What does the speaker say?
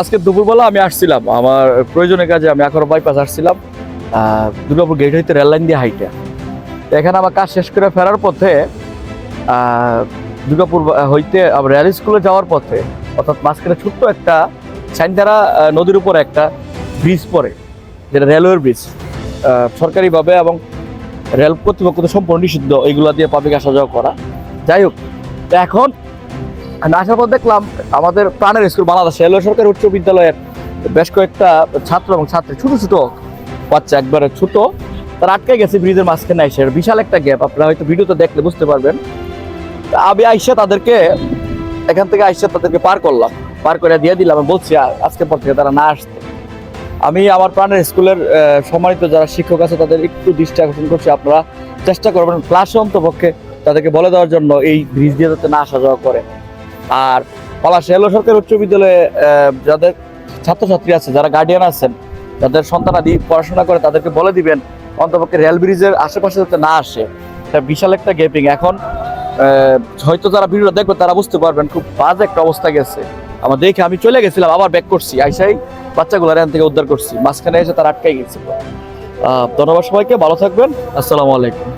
আজকে দুপুরবেলা আমি আসছিলাম। আমার প্রয়োজনের কাজে আমি এখনও বাইপাস আসছিলাম। দুর্গাপুর গেট হইতে রেল লাইন দিয়ে হাইটে। এখানে আমার কাজ শেষ করে ফেরার পথে দুর্গাপুর হইতে রেল স্কুলে যাওয়ার পথে, অর্থাৎ মাঝখানে ছোট্ট একটা সাইনধারা নদীর উপরে একটা ব্রিজ পড়ে, যেটা রেলওয়ের ব্রিজ সরকারিভাবে এবং রেল কর্তৃপক্ষ সম্পূর্ণ নিষিদ্ধ এইগুলা দিয়ে পাবলিক আসা যাওয়া করা। যাই হোক, এখন আসার পর দেখলাম আমাদের প্রাণের স্কুল বাংলাদেশ রেলওয়ে সরকারি উচ্চ বিদ্যালয়ের বেশ কয়েকটা ছাত্র এবং ছাত্রী, ছোট ছোট বাচ্চা একবারে ছোট, তারা আটকে গেছে ব্রিজের মাঝখানে এসে। বিশাল একটা গ্যাপ আপনারা হয়তো ভিডিওতে দেখলে বুঝতে পারবেন। আমি আইসা তাদেরকে, এখান থেকে আইসা তাদেরকে পার করলাম। পার করে দিয়ে দিলাম আমি বলছি আজকের পর থেকে তারা না আসতে। আমি আমার প্রাণের স্কুলের সম্মানিত যারা শিক্ষক আছে, তাদের একটু দৃষ্টি আকর্ষণ করছি। আপনারা চেষ্টা করবেন ক্লাসে অন্তপক্ষে তাদেরকে বলে দেওয়ার জন্য এই ব্রিজ দিয়ে যাতে না আসা যাওয়া করে। আর পলাশ রেল সরকারি উচ্চ বিদ্যালয়ে যাদের ছাত্রছাত্রী আছে, যারা গার্ডিয়ান আছেন, যাদের সন্তানাদি পড়াশোনা করে, তাদেরকে বলে দিবেন, অন্তপক্ষে রেল ব্রিজের আশেপাশে যাতে না আসে। এটা বিশাল একটা গ্যাপিং এখন হয়তো যারা ভিডিওটা দেখবে, তারা বুঝতে পারবেন খুব বাজে একটা অবস্থা গেছে। আমার দেখে আমি চলে গেছিলাম, আবার ব্যাক করছি। আইসাই বাচ্চাগুলো এখান থেকে উদ্ধার করছি। মাঝখানে এসে তারা আটকাই গেছিল। ধন্যবাদ সবাইকে, ভালো থাকবেন। আসসালামু আলাইকুম।